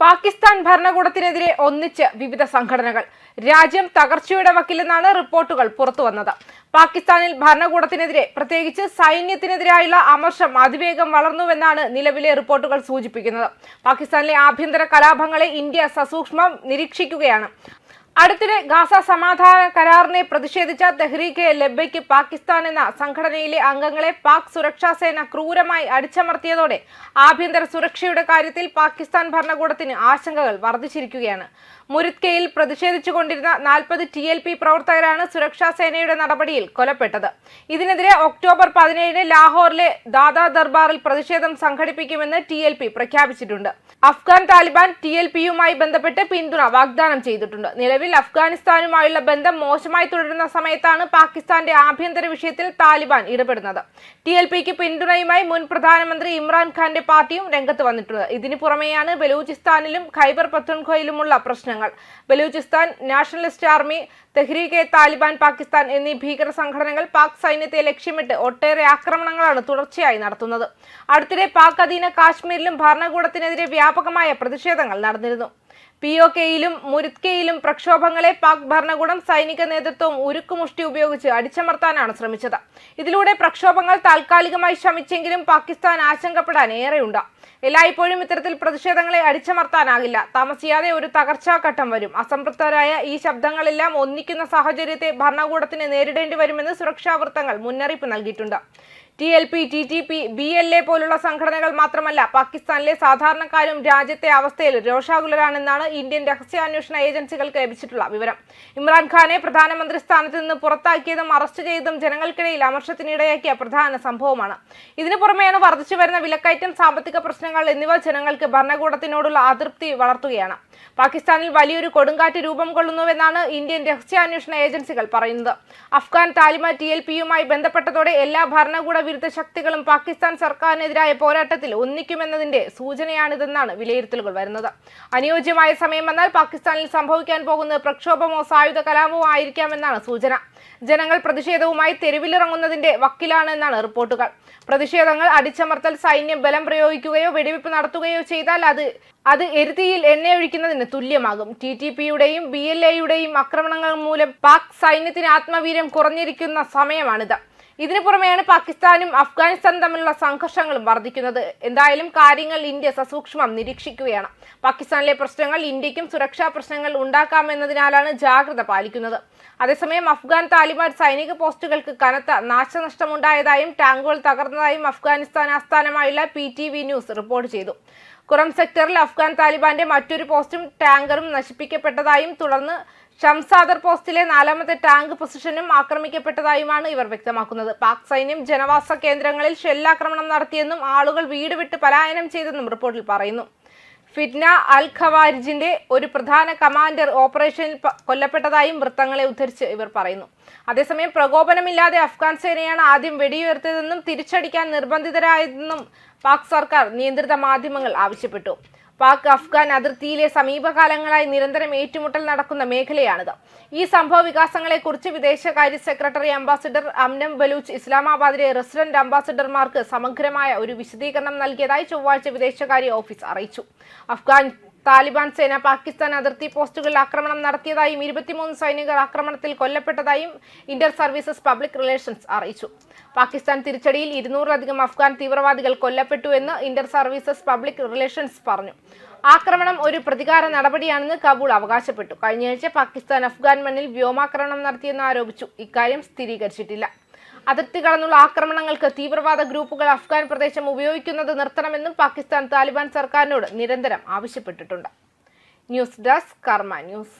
പാകിസ്ഥാൻ ഭരണകൂടത്തിനെതിരെ ഒന്നിച്ച് വിവിധ സംഘടനകൾ. രാജ്യം തകർച്ചയുടെ വക്കിലെന്നാണ് റിപ്പോർട്ടുകൾ പുറത്തുവന്നത് പാകിസ്ഥാനിൽ ഭരണകൂടത്തിനെതിരെ പ്രത്യേകിച്ച് സൈന്യത്തിനെതിരായുള്ള അമർഷം അതിവേഗം വളർന്നുവെന്നാണ് നിലവിലെ റിപ്പോർട്ടുകൾ സൂചിപ്പിക്കുന്നത്. പാകിസ്ഥാനിലെ ആഭ്യന്തര കലാപങ്ങളെ ഇന്ത്യ സസൂക്ഷ്മം നിരീക്ഷിക്കുകയാണ്. അടുത്തിടെ ഗാസ സമാധാന കരാറിനെ പ്രതിഷേധിച്ച തെഹ്രീക്ക് ലബയ്ക്ക് പാകിസ്ഥാൻ എന്ന സംഘടനയിലെ അംഗങ്ങളെ പാക് സുരക്ഷാ സേന ക്രൂരമായി അടിച്ചമർത്തിയതോടെ ആഭ്യന്തര സുരക്ഷയുടെ കാര്യത്തിൽ പാകിസ്ഥാൻ ഭരണകൂടത്തിന് ആശങ്കകൾ വർദ്ധിച്ചിരിക്കുകയാണ്. മുരിത്കയിൽ പ്രതിഷേധിച്ചുകൊണ്ടിരുന്ന നാൽപ്പത് ടി എൽ പി പ്രവർത്തകരാണ് സുരക്ഷാ സേനയുടെ നടപടിയിൽ കൊലപ്പെട്ടത്. ഇതിനെതിരെ ഒക്ടോബർ പതിനേഴിന് ലാഹോറിലെ ദാദാ ദർബാറിൽ പ്രതിഷേധം സംഘടിപ്പിക്കുമെന്ന് ടി എൽ പി പ്രഖ്യാപിച്ചിട്ടുണ്ട്. അഫ്ഗാൻ താലിബാൻ ടി എൽ പിയുമായി ബന്ധപ്പെട്ട് പിന്തുണ വാഗ്ദാനം ചെയ്തിട്ടുണ്ട്. നിലവിൽ അഫ്ഗാനിസ്ഥാനുമായുള്ള ബന്ധം മോശമായി തുടരുന്ന സമയത്താണ് പാകിസ്ഥാന്റെ ആഭ്യന്തര വിഷയത്തിൽ താലിബാൻ ഇടപെടുന്നത്. ടി എൽ പിക്ക് പിന്തുണയുമായി മുൻ പ്രധാനമന്ത്രി ഇമ്രാൻഖാന്റെ പാർട്ടിയും രംഗത്ത് വന്നിട്ടുണ്ട്. ഇതിനു പുറമെയാണ് ബലൂചിസ്ഥാനിലും ഖൈബർ പത്തുൻഖോയിലുമുള്ള പ്രശ്നങ്ങൾ. ബലൂചിസ്ഥാൻ നാഷണലിസ്റ്റ് ആർമി തെഹ്രീകെ താലിബാൻ പാകിസ്ഥാൻ എന്നീ ഭീകര സംഘടനകൾ പാക് സൈന്യത്തെ ലക്ഷ്യമിട്ട് ഒട്ടേറെ ആക്രമണങ്ങളാണ് തുടർച്ചയായി നടത്തുന്നത്. അടുത്തിടെ പാക് അധീന കാശ്മീരിലും ഭരണകൂടത്തിനെതിരെ വ്യാപകമായ പ്രതിഷേധങ്ങൾ നടന്നിരുന്നു. പി ഒ കെയിലും മുരുത്കെയിലും പ്രക്ഷോഭങ്ങളെ പാക് ഭരണകൂടം സൈനിക നേതൃത്വവും ഉരുക്കുമുഷ്ടി ഉപയോഗിച്ച് അടിച്ചമർത്താനാണ് ശ്രമിച്ചത്. ഇതിലൂടെ പ്രക്ഷോഭങ്ങൾ താൽക്കാലികമായി ശമിച്ചെങ്കിലും പാകിസ്ഥാൻ ആശങ്കപ്പെടാൻ ഏറെയുണ്ട്. എല്ലായ്പ്പോഴും ഇത്തരത്തിൽ പ്രതിഷേധങ്ങളെ അടിച്ചമർത്താനാകില്ല. താമസിയാതെ ഒരു തകർച്ചാഘട്ടം വരും. അസംതൃപ്തരായ ഈ ശബ്ദങ്ങളെല്ലാം ഒന്നിക്കുന്ന സാഹചര്യത്തെ ഭരണകൂടത്തിന് നേരിടേണ്ടി വരുമെന്ന് സുരക്ഷാ വൃത്തങ്ങൾ മുന്നറിയിപ്പ് നൽകിയിട്ടുണ്ട്. T L P T T P B L A പോലുള്ള സംഘടനകൾ മാത്രമല്ല പാകിസ്ഥാനിലെ സാധാരണക്കാരും രാജ്യത്തെ അവസ്ഥയിൽ രോഷാകുലരാണെന്നാണ് ഇന്ത്യൻ രഹസ്യാന്വേഷണ ഏജൻസികൾക്ക് ലഭിച്ചിട്ടുള്ള വിവരം. ഇമ്രാൻഖാനെ പ്രധാനമന്ത്രി സ്ഥാനത്ത് നിന്ന് പുറത്താക്കിയതും അറസ്റ്റ് ചെയ്തതും ജനങ്ങൾക്കിടയിൽ അമർഷത്തിനിടയാക്കിയ പ്രധാന സംഭവമാണ്. ഇതിനു പുറമെയാണ് വർദ്ധിച്ചു വരുന്ന വിലക്കയറ്റം സാമ്പത്തിക പ്രശ്നങ്ങൾ എന്നിവ ജനങ്ങൾക്ക് ഭരണകൂടത്തിനോടുള്ള അതൃപ്തി വളർത്തുകയാണ്. പാകിസ്ഥാനിൽ വലിയൊരു കൊടുങ്കാറ്റ് രൂപം കൊള്ളുന്നുവെന്നാണ് ഇന്ത്യൻ രഹസ്യാന്വേഷണ ഏജൻസികൾ പറയുന്നത്. അഫ്ഗാൻ താലിബാൻ ടി എൽ പിയുമായി ബന്ധപ്പെട്ടതോടെ എല്ലാ ഭരണകൂട വിരുദ്ധ ശക്തികളും പാകിസ്ഥാൻ സർക്കാരിനെതിരായ പോരാട്ടത്തിൽ ഒന്നിക്കുമെന്നതിന്റെ സൂചനയാണിതെന്നാണ് വിലയിരുത്തലുകൾ വരുന്നത്. അനുയോജ്യമായ സമയം വന്നാൽ പാകിസ്ഥാനിൽ സംഭവിക്കാൻ പോകുന്ന പ്രക്ഷോഭമോ സായുധ കലാപമോ ആയിരിക്കാമെന്നാണ് സൂചന. ജനങ്ങൾ പ്രതിഷേധവുമായി തെരുവിലിറങ്ങുന്നതിന്റെ വക്കിലാണെന്നാണ് റിപ്പോർട്ടുകൾ. പ്രതിഷേധങ്ങൾ അടിച്ചമർത്തൽ സൈന്യം ബലം പ്രയോഗിക്കുകയോ വെടിവെപ്പ് നടത്തുകയോ ചെയ്താൽ അത് അത് എരുതിയിൽ എണ്ണയൊഴിക്കുന്നതിന് തുല്യമാകും. ടി ടി പിയുടെയും ബി എൽ എയുടെയും ആക്രമണങ്ങൾ മൂലം പാക് സൈന്യത്തിന് ആത്മവീര്യം കുറഞ്ഞിരിക്കുന്ന സമയമാണിത്. ഇതിനു പുറമെയാണ് പാകിസ്ഥാനും അഫ്ഗാനിസ്ഥാനും തമ്മിലുള്ള സംഘർഷങ്ങളും വർദ്ധിക്കുന്നത്. എന്തായാലും കാര്യങ്ങൾ ഇന്ത്യ സസൂക്ഷ്മം നിരീക്ഷിക്കുകയാണ്. പാകിസ്ഥാനിലെ പ്രശ്നങ്ങൾ ഇന്ത്യക്കും സുരക്ഷാ പ്രശ്നങ്ങൾ ഉണ്ടാക്കാമെന്നതിനാലാണ് ജാഗ്രത പാലിക്കുന്നത്. അതേസമയം അഫ്ഗാൻ താലിബാൻ സൈനിക പോസ്റ്റുകൾക്ക് കനത്ത നാശനഷ്ടമുണ്ടായതായും ടാങ്കുകൾ തകർന്നതായും അഫ്ഗാനിസ്ഥാൻ ആസ്ഥാനമായുള്ള P T V news report ചെയ്തു. കുറം സെക്ടറിൽ അഫ്ഗാൻ താലിബാന്റെ മറ്റൊരു പോസ്റ്റും ടാങ്കറും നശിപ്പിക്കപ്പെട്ടതായും തുടർന്ന് ഷംസാദർ പോസ്റ്റിലെ നാലാമത്തെ ടാങ്ക് പൊസിഷനും ആക്രമിക്കപ്പെട്ടതായുമാണ് ഇവർ വ്യക്തമാക്കുന്നത്. പാക് സൈന്യം ജനവാസ കേന്ദ്രങ്ങളിൽ ഷെല്ലാക്രമണം നടത്തിയെന്നും ആളുകൾ വീട് വിട്ട് പലായനം ചെയ്തെന്നും റിപ്പോർട്ടിൽ പറയുന്നു. ഫിറ്റ്ന അൽ ഖവാരിജിന്റെ ഒരു പ്രധാന കമാൻഡർ ഓപ്പറേഷനിൽ കൊല്ലപ്പെട്ടതായും വൃത്തങ്ങളെ ഉദ്ധരിച്ച് ഇവർ പറയുന്നു. അതേസമയം പ്രകോപനമില്ലാതെ അഫ്ഗാൻ സേനയാണ് ആദ്യം വെടിയുയർത്തിയതെന്നും തിരിച്ചടിക്കാൻ നിർബന്ധിതരായതെന്നും പാക് സർക്കാർ നിയന്ത്രിത മാധ്യമങ്ങൾ ആവശ്യപ്പെട്ടു. പാക് അഫ്ഗാൻ അതിർത്തിയിലെ സമീപകാലങ്ങളായി നിരന്തരം ഏറ്റുമുട്ടൽ നടക്കുന്ന മേഖലയാണിത്. ഈ സംഭവ വികാസങ്ങളെക്കുറിച്ച് വിദേശകാര്യ സെക്രട്ടറി അംബാസിഡർ അംനം ബലൂച്ച് ഇസ്ലാമാബാദിലെ റെസിഡന്റ് അംബാസിഡർമാർക്ക് സമഗ്രമായ ഒരു വിശദീകരണം നൽകിയതായി ചൊവ്വാഴ്ച വിദേശകാര്യ ഓഫീസ് അറിയിച്ചു. അഫ്ഗാൻ താലിബാൻ സേന പാകിസ്ഥാൻ അതിർത്തി പോസ്റ്റുകളിൽ ആക്രമണം നടത്തിയതായും ഇരുപത്തിമൂന്ന് സൈനികർ ആക്രമണത്തിൽ കൊല്ലപ്പെട്ടതായും ഇന്റർ സർവീസസ് പബ്ലിക് റിലേഷൻസ് അറിയിച്ചു. പാകിസ്ഥാൻ തിരിച്ചടിയിൽ ഇരുന്നൂറിലധികം അഫ്ഗാൻ തീവ്രവാദികൾ കൊല്ലപ്പെട്ടു എന്ന് ഇന്റർ സർവീസസ് പബ്ലിക് റിലേഷൻസ് പറഞ്ഞു. ആക്രമണം ഒരു പ്രതികാര നടപടിയാണെന്ന് കബൂൾ അവകാശപ്പെട്ടു. കഴിഞ്ഞയാഴ്ച പാകിസ്ഥാൻ അഫ്ഗാൻ മണ്ണിൽ വ്യോമാക്രമണം നടത്തിയെന്ന് ആരോപിച്ചു. ഇക്കാര്യം സ്ഥിരീകരിച്ചിട്ടില്ല. അതിർത്തി കടന്നുള്ള ആക്രമണങ്ങൾക്ക് തീവ്രവാദ ഗ്രൂപ്പുകൾ അഫ്ഗാൻ പ്രദേശം ഉപയോഗിക്കുന്നത് നിർത്തണമെന്നും പാകിസ്ഥാൻ താലിബാൻ സർക്കാരിനോട് നിരന്തരം ആവശ്യപ്പെട്ടിട്ടുണ്ട്. News desk Karma news.